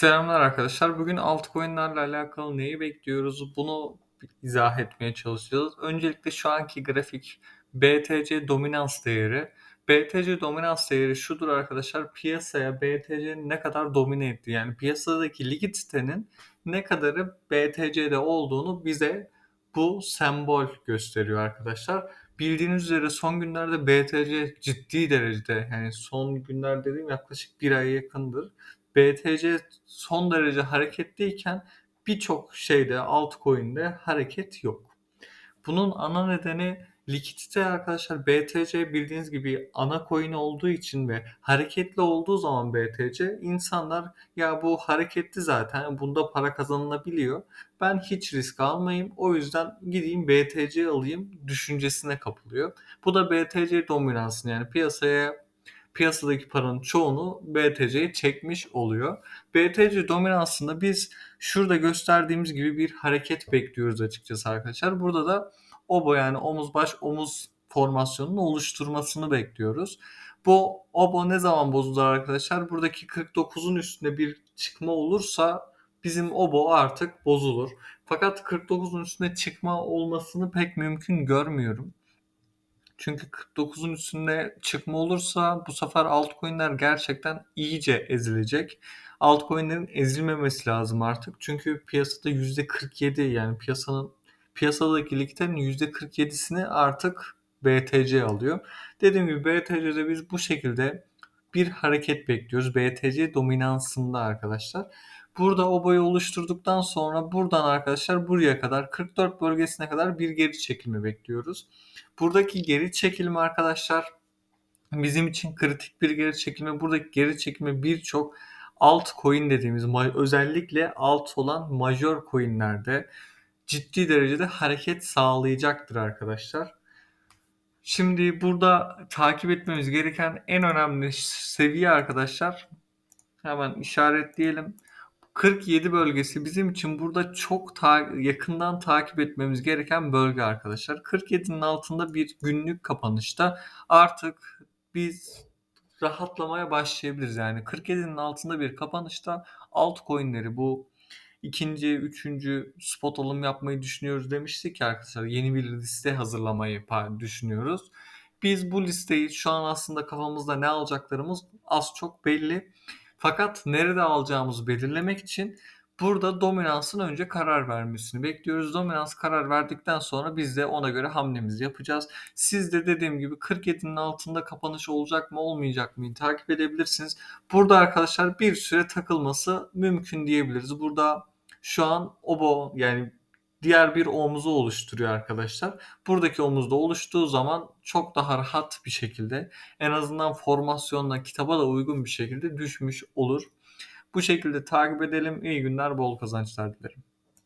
Selamlar arkadaşlar. Bugün altcoin'lerle alakalı neyi bekliyoruz? Bunu izah etmeye çalışacağız. Öncelikle şu anki grafik BTC dominans değeri. BTC dominans değeri şudur arkadaşlar. Piyasaya BTC ne kadar domine etti. Yani piyasadaki likiditenin ne kadarı BTC'de olduğunu bize bu sembol gösteriyor arkadaşlar. Bildiğiniz üzere son günlerde BTC ciddi derecede yani son günler dediğim yaklaşık bir aya yakındır. BTC son derece hareketliyken birçok şeyde altcoin'de hareket yok. Bunun ana nedeni likidite arkadaşlar BTC bildiğiniz gibi ana coin olduğu için ve hareketli olduğu zaman BTC insanlar ya bu hareketli zaten bunda para kazanılabiliyor. Ben hiç risk almayayım o yüzden gideyim BTC alayım düşüncesine kapılıyor. Bu da BTC dominansını yani piyasaya piyasadaki paranın çoğunu BTC'ye çekmiş oluyor. BTC dominansında biz şurada gösterdiğimiz gibi bir hareket bekliyoruz açıkçası arkadaşlar. Burada da obo yani omuz baş omuz formasyonunu oluşturmasını bekliyoruz. Bu obo ne zaman bozulur arkadaşlar? Buradaki 49'un üstünde bir çıkma olursa bizim obo artık bozulur. Fakat 49'un üstünde çıkma olmasını pek mümkün görmüyorum. Çünkü 49'un üstünde çıkma olursa bu sefer altcoin'ler gerçekten iyice ezilecek. Altcoin'lerin ezilmemesi lazım artık. Çünkü piyasada %47 yani piyasanın piyasadaki likiditenin %47'sini artık BTC alıyor. Dediğim gibi BTC'de biz bu şekilde bir hareket bekliyoruz. BTC dominansında arkadaşlar. Burada o boyu oluşturduktan sonra buradan arkadaşlar buraya kadar 44 bölgesine kadar bir geri çekilme bekliyoruz. Buradaki geri çekilme arkadaşlar bizim için kritik bir geri çekilme. Buradaki geri çekilme birçok alt coin dediğimiz özellikle alt olan major coinlerde ciddi derecede hareket sağlayacaktır arkadaşlar. Şimdi burada takip etmemiz gereken en önemli seviye arkadaşlar hemen işaretleyelim. 47 bölgesi bizim için burada çok ta- yakından takip etmemiz gereken bölge arkadaşlar. 47'nin altında bir günlük kapanışta artık biz rahatlamaya başlayabiliriz. Yani 47'nin altında bir kapanışta altcoin'leri bu ikinci, üçüncü spot alım yapmayı düşünüyoruz demiştik arkadaşlar. Yeni bir liste hazırlamayı düşünüyoruz. Biz bu listeyi şu an aslında kafamızda ne alacaklarımız az çok belli. Fakat nerede alacağımızı belirlemek için burada dominansın önce karar vermesini bekliyoruz. Dominans karar verdikten sonra biz de ona göre hamlemizi yapacağız. Siz de dediğim gibi 47'nin altında kapanış olacak mı olmayacak mı takip edebilirsiniz. Burada arkadaşlar bir süre takılması mümkün diyebiliriz. Burada şu an obo yani diğer bir omuzu oluşturuyor arkadaşlar. Buradaki omuzda oluştuğu zaman çok daha rahat bir şekilde en azından formasyonla kitaba da uygun bir şekilde düşmüş olur. Bu şekilde takip edelim. İyi günler, bol kazançlar dilerim.